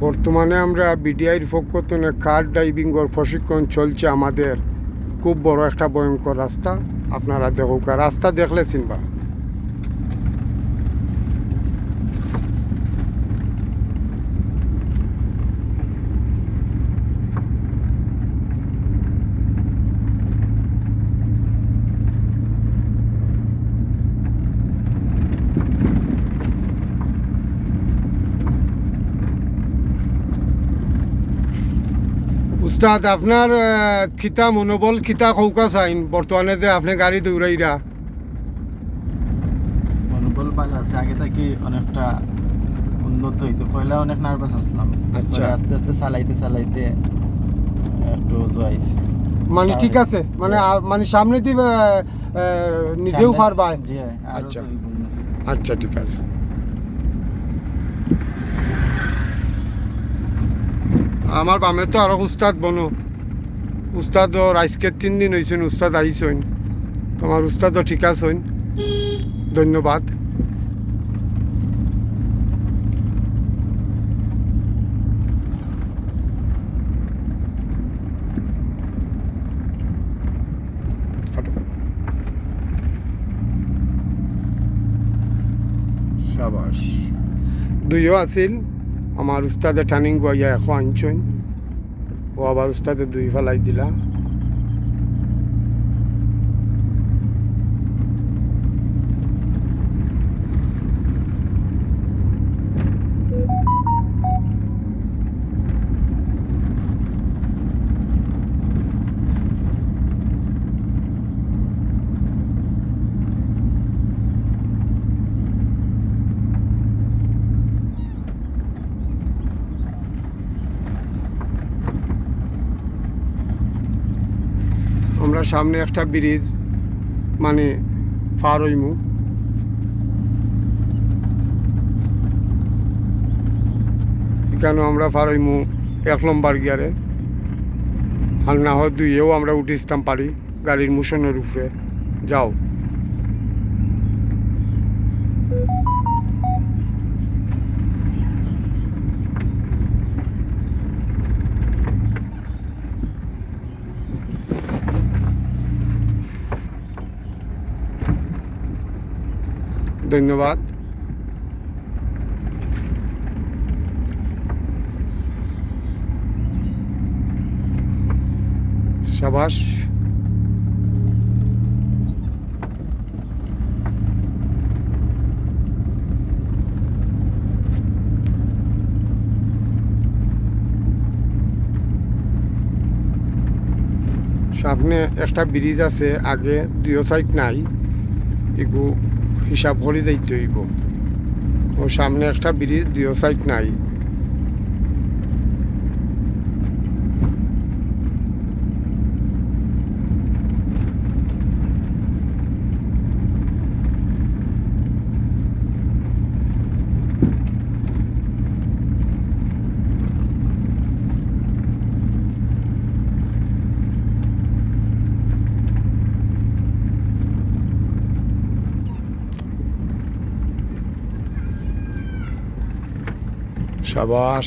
বর্তমানে আমরা বিডিআইর পক্ষ থেকে কার ড্রাইভিংয়ের প্রশিক্ষণ চলছে আমাদের। খুব বড় একটা ভয়ঙ্কর রাস্তা। আপনারা দেখুক রাস্তা দেখলে চিনবা। উস্তাদ আপনার খিতা মনোবল খিতা কৌকা চাইন বর্তমানে যে আপনি গাড়ি দৌড়াইরা মনোবল ভালো আছে। আগে থেকে অনেকটা উন্নত হয়েছে পয়লা অনেক নার্ভাস আসলাম আচ্ছা। আস্তে আস্তে চালাইতে চালাইতে একটু জয়েছে মানে ঠিক আছে। মানে মানে সামনে দিয়ে নিজেও পারবা আচ্ছা। আচ্ছা ঠিক আছে। আমার বামে তো আরও উস্তাদ বনো। উস্তাদ আজকে তিন দিন হয়েছেন উস্তাদ আইসইন। তোমার উস্তাদও ঠিক আছেন? ধন্যবাদ। দুইও আছিল আমার উস্তাদে টার্নিং গিয়া এখন আনছেন ও আবার উস্তাদে দুই ফেলাই দিলা। আমরা সামনে একটা ব্রিজ মানে পার হইমু। এখানেও আমরা পার হইমু এক নম্বর গিয়ারে। আর না হয় দুইয়েও আমরা উঠিসতাম পারি গাড়ির মোশনের উপরে। যাও। ধন্যবাদ। সাবাস। সামনে একটা ব্রিজ আছে আগে দুই সাইড নাই এগু হিসাব করে যাইতে হইব। ও সামনে একটা ব্রিজ দুই সাইড নাই। সাবাস